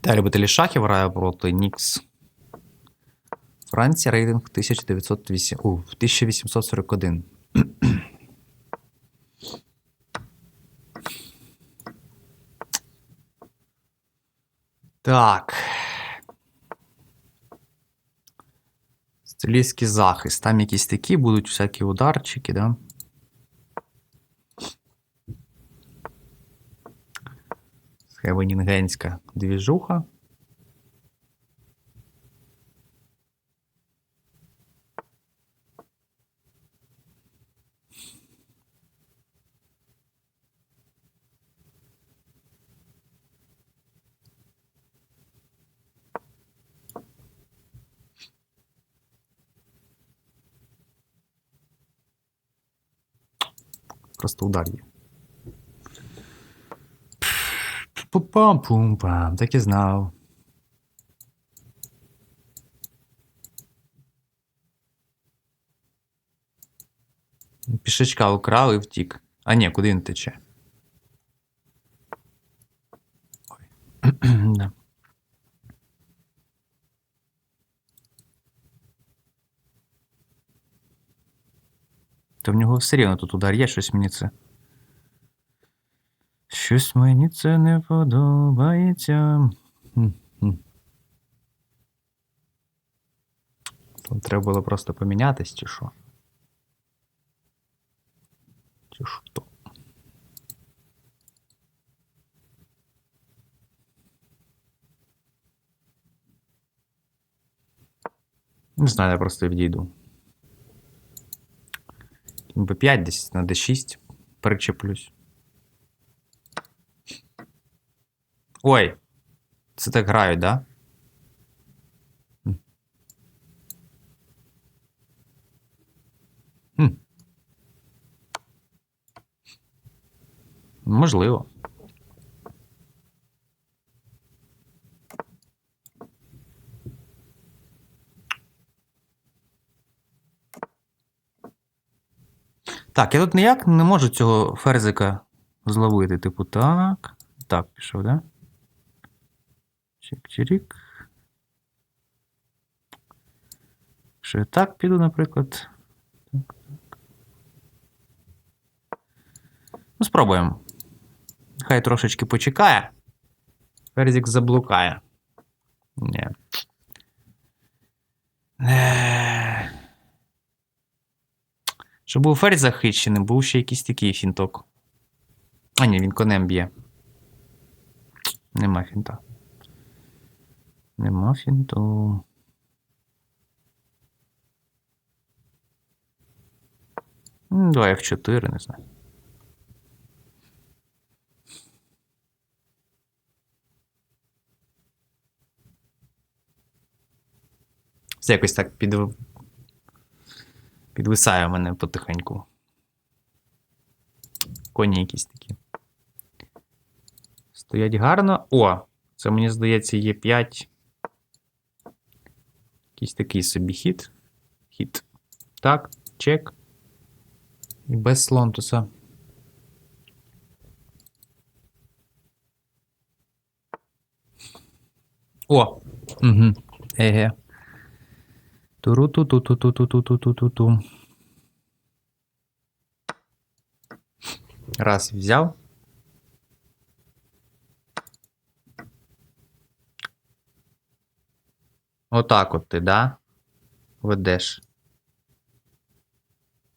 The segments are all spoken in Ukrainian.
Віталій любителі шахів грає проти Нікс. Франція рейтинг 1908, у, 1841. Так. Стилійський захист. Там якісь такі будуть всякі ударчики, да? Схевенінгенська двіжуха. Просто удар є. Пум-пам-пум-пам, так і знав. Пішечка украв і втік. А ні, куди він тече? Ой. да. То в нього все рівно тут удар є, щось мені це. Щось мені це не подобається. Там треба було просто помінятись, чи що? Чи що? Не знаю, я просто відійду. Б5 десь на D6 перечеплюсь. Ой, це так грають, да? Хм. Можливо. Так, я тут ніяк не можу цього ферзика зловити. Типу, так. Так, пішов, да? Чик-чирік. Що я так піду, наприклад. Так, так. Ну, спробуємо. Хай трошечки почекає. Ферзик заблукає. Ні. Е. Щоб був ферзь захищений, був ще якийсь такий фінток. А, ні, він конем б'є. Нема фінта. Нема фінту. Давай F4, не знаю. Це якось так під... підвисає мене потихеньку. Коні якісь такі. Стоять гарно. О! Це мені здається, є 5. Якийсь такий собі хід. Хід. Так, чек. І без слонтуса. О! Угу. Еге. Туру-ту-ту-ту-ту-ту-ту-ту-ту-ту-ту. Раз взяв. Отак от ти, да? Ведеш.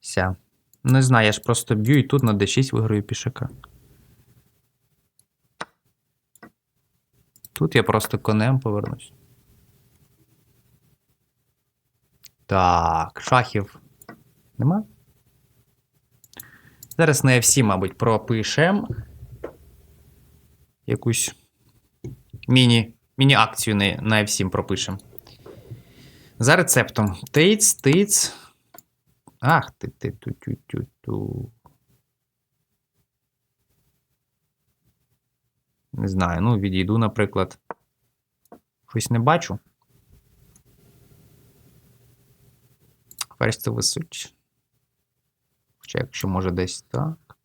Ся. Не знаю, я ж просто б'ю і тут на D6 виграю пішака. Тут я просто конем повернусь. Так, шахів нема? Зараз на F7, мабуть, пропишемо якусь міні, міні-акцію на F7 пропишемо. За рецептом. Тиць, тиць. Ах, ти ти ту ту ту ту Не знаю, ну, відійду, наприклад. Щось не бачу. Ферзь це висуть. Хоча якщо може десь так.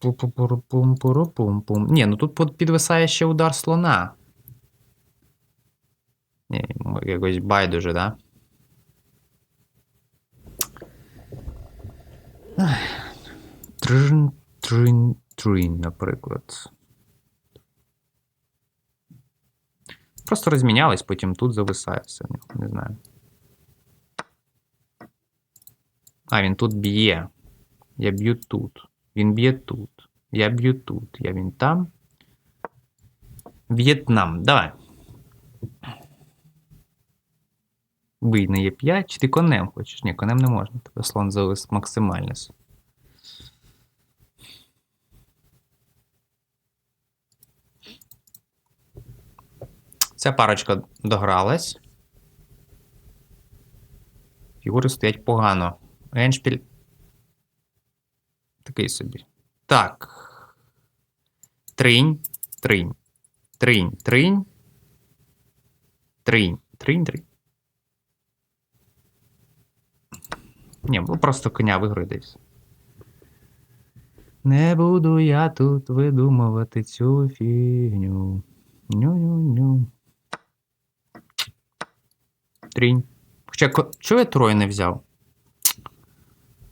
Пу-пу-пу-пум-пу-ру-пум-пум. Ні, ну тут підвисає ще удар слона. Якось байдуже, да? Трин, трин, трин, наприклад. Просто розмінялись, потім тут зависає все. Не знаю. А, він тут б'є. Я б'ю тут. Він б'є тут. Я б'ю тут. Я він там. В'єтнам. Давай. Бий на Е5. Чи ти конем хочеш? Ні, конем не можна. Тебе слон завис максимально. Ця парочка догралась. Фігури стоять погано. Еншпіль. Такий собі. Так. Тринь, тринь. Тринь, тринь. Тринь, тринь, тринь. Ні, ну просто коня виграє десь. Не буду я тут видумувати цю фігню. Ню-ню-ню. Трінь. Хоча, чого я троє не взяв?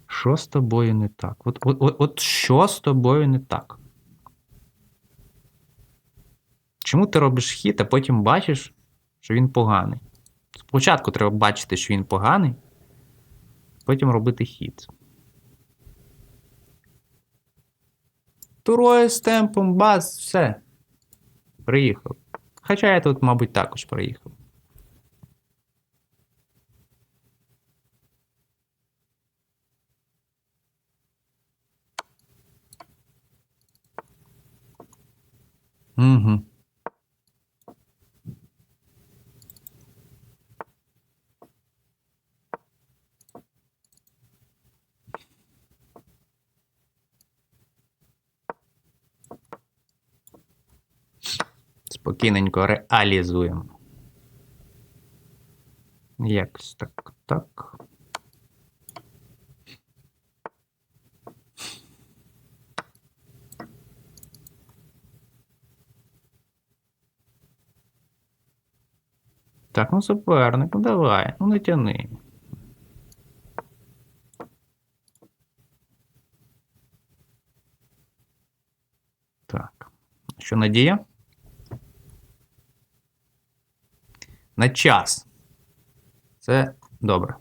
Що з тобою не так? От, от, от, от що з тобою не так? Чому ти робиш хід, а потім бачиш, що він поганий? Спочатку треба бачити, що він поганий, потім робити хід. Троє з темпом, бас, все. Приїхав. Хоча я тут, мабуть, також приїхав. Угу. Спокійненько реалізуємо. Якось так, так. Так, ну суперник, ну давай, ну не тяни. Так. Що надія? На час. Це добре.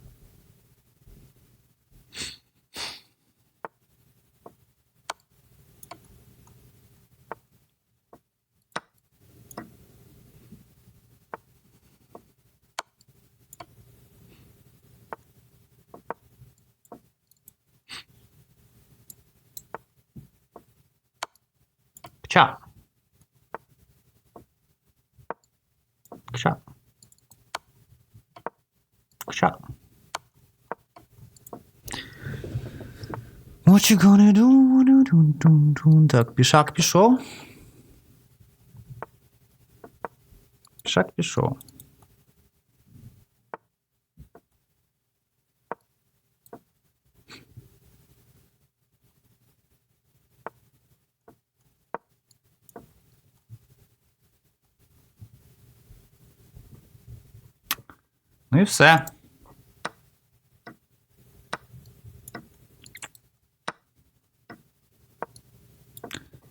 Кча. Кча. Кча. What you gonna do? do, do, do, do. Так, пішак пішов. Пішак пішов. Ну і все.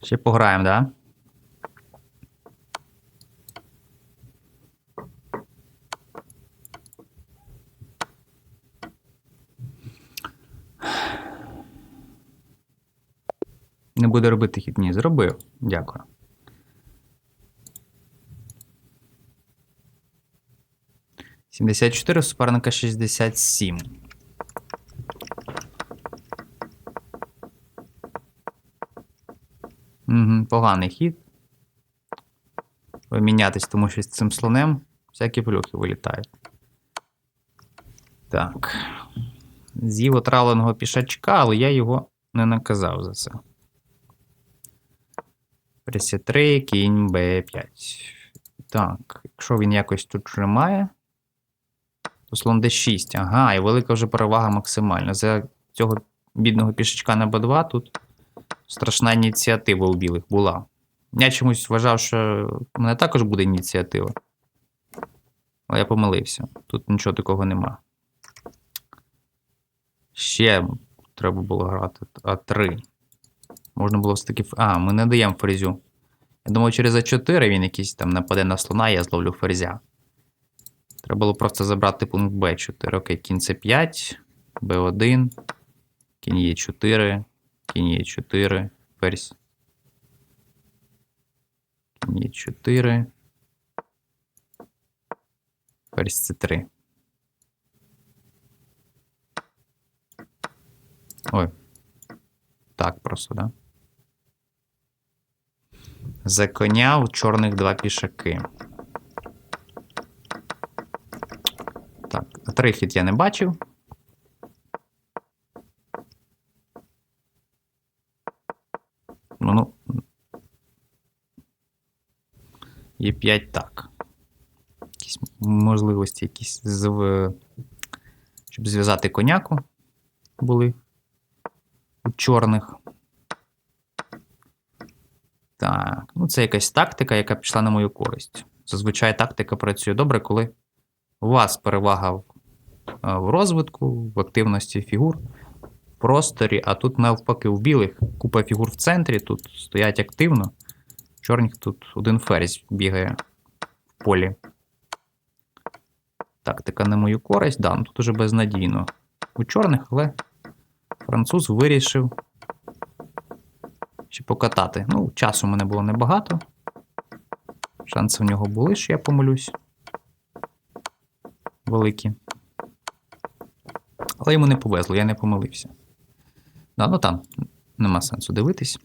Ще пограємо, да? Не буде робити хід. Ні, зробив. Дякую. Сімдесят чотири, суперника шістдесят сім. Поганий хід. Помінятись, тому що з цим слонем всякі плюхи вилітають. Так. З'їв отравленого пішачка, але я його не наказав за це. Пресі 3, кінь Б5. Так, якщо він якось тут тримає, то слон D6. Ага, і велика вже перевага максимальна. За цього бідного пішачка на Б2 тут страшна ініціатива у білих була. Я чомусь вважав, що в мене також буде ініціатива. Але я помилився. Тут нічого такого нема. Ще треба було грати А3. Можна було все таки. А, ми не даємо ферзю. Я думав, через А4 він якийсь там нападе на слона, я зловлю ферзя. Треба було просто забрати пункт Б4. Окей, кінь С5, Б1, кінь Е4, кінь Е4, ферзь. Кінь Е4. Ферзь С3. Ой. Так просто, да? За коня у чорних два пішаки. Так, три хід я не бачив. Ну, ну. Є 5 так. Якісь можливості, якісь зв... щоб зв'язати коняку були у чорних. Так, ну це якась тактика, яка пішла на мою користь. Зазвичай тактика працює добре, коли у вас перевага в, е, в розвитку, в активності фігур, в просторі, а тут навпаки у білих купа фігур в центрі, тут стоять активно. Чорних тут один ферзь бігає в полі. Тактика на мою користь, да, ну тут уже безнадійно. У чорних, але француз вирішив ще покатати. Ну, часу в мене було небагато. Шанси в нього були, що я помилюсь. Великі. Але йому не повезло, я не помилився. Да, ну там нема сенсу дивитись.